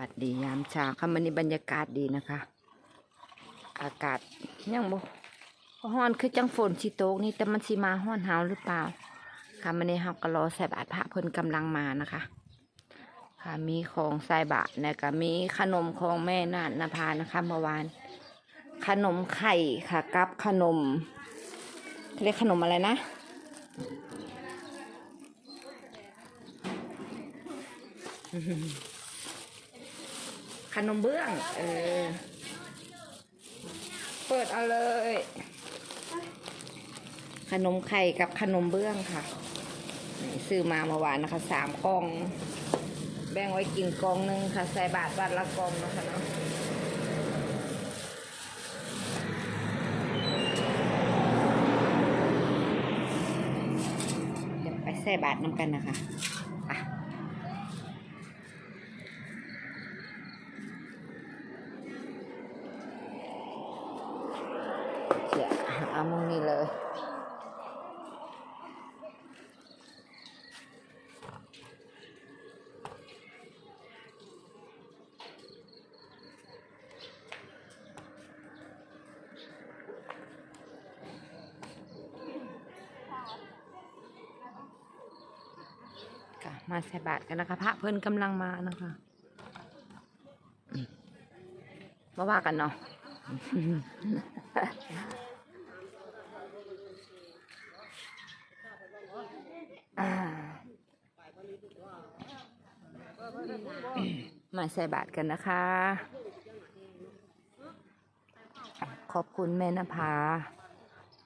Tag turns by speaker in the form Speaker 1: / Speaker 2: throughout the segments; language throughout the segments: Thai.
Speaker 1: อากาศดียามเช้าค่ะมันนี้บรรยากาศดีนะคะ อากาศยังบ่ฮ้อนคือจังฝนสิตกนี่แต่มันสิมาฮ้อนหาวหรือเปล่า ค่ะมันนี้เฮาก็รอใส่บาตรพระเพิ่นกำลังมานะคะ ค่ะมีของใส่บาตรแล้วก็มีขนมของแม่นาฏนภานะคะเมื่อวาน ขนมไข่ค่ะกับขนมเรียกขนมอะไรนะข นมเบื้อง เออ เปิดเอาเลย ขนมไข่กับขนมเบื้องค่ะ ซื้อมาเมื่อวานนะคะสามกล่อง แบ่งไว้กินกล่องหนึ่งค่ะ ใส่บาทบาทละกล่องนะคะเนาะเดี๋ยวไปใส่บาทน้ำกันนะคะไป เดี๋ยวเอามุงนี้เลยค่ะมาใส่บาตรกันนะคะ พระเพิ่นกำลังมานะคะอืมมาว่ากันเนาะ มาใส่บาตรกันนะคะ ขอบคุณแม่นภา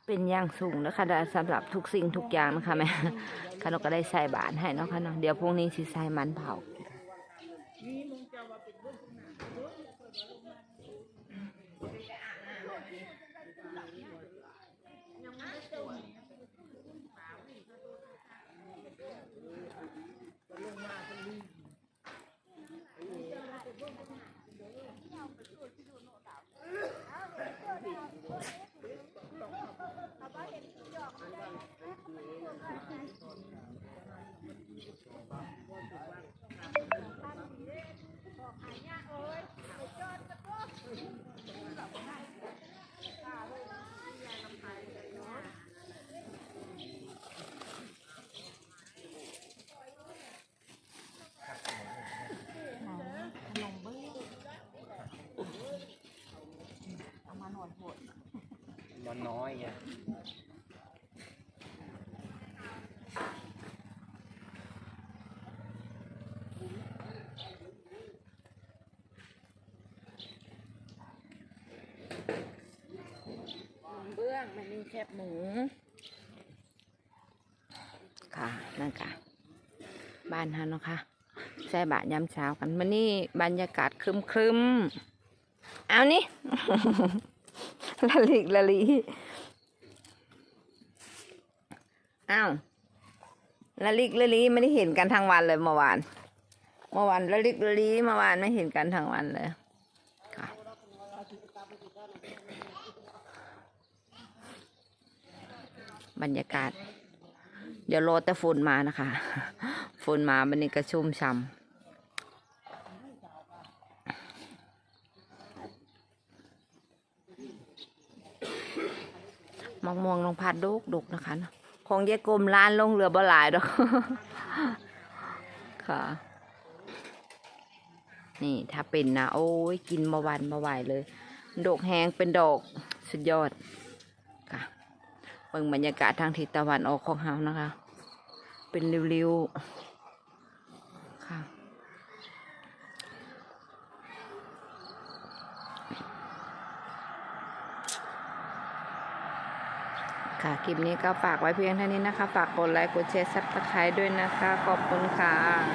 Speaker 1: เป็นอย่างสูงนะคะสำหรับทุกสิ่งทุกอย่างนะคะแม่ขนมก็ได้ใส่บาตรให้เนาะค่ะเนาะเดี๋ยวพรุ่งนี้สิใส่มันเผา
Speaker 2: มันน้อยไง
Speaker 1: เบื้องมันมีแคบหมู ค่ะ นั่นค่ะ บ้านฮะเนาะค่ะใส่บาตรยามเช้ากันมันนี่บรรยากาศครึมครึมๆเอานี่ ละลิกละลีอ้าวละลิกละลีไม่ได้เห็นกันทั้งวันเลยเมื่อวานเมื่อวานละลิกละลีเมื่อวานไม่เห็นกันทั้งวันเลยค่ะบรรยากาศ เดี๋ยวรอแต่ฝนมานะคะ ฝนมาบันนี้ก็ชุ่มช่ำ มะม่วงลงพัดดุกดุกนะคะคงเยกลมล้านลงเรือบ่หลายดอกค่ะ นี่ถ้าเป็นนะโอ้ยกินมาวันมาไหวเลย ดอกแห้งเป็นดอกสุดยอดค่ะเบิ่งบรรยากาศทางทิศตะวันออกของเฮานะคะ เป็นริ้วๆค่ะ ค่ะคลิปนี้ก็ฝากไว้เพียงเท่านี้นะคะ ฝากกดไลค์กดแชร์ซับสไครต์ด้วยนะคะ ขอบคุณค่ะ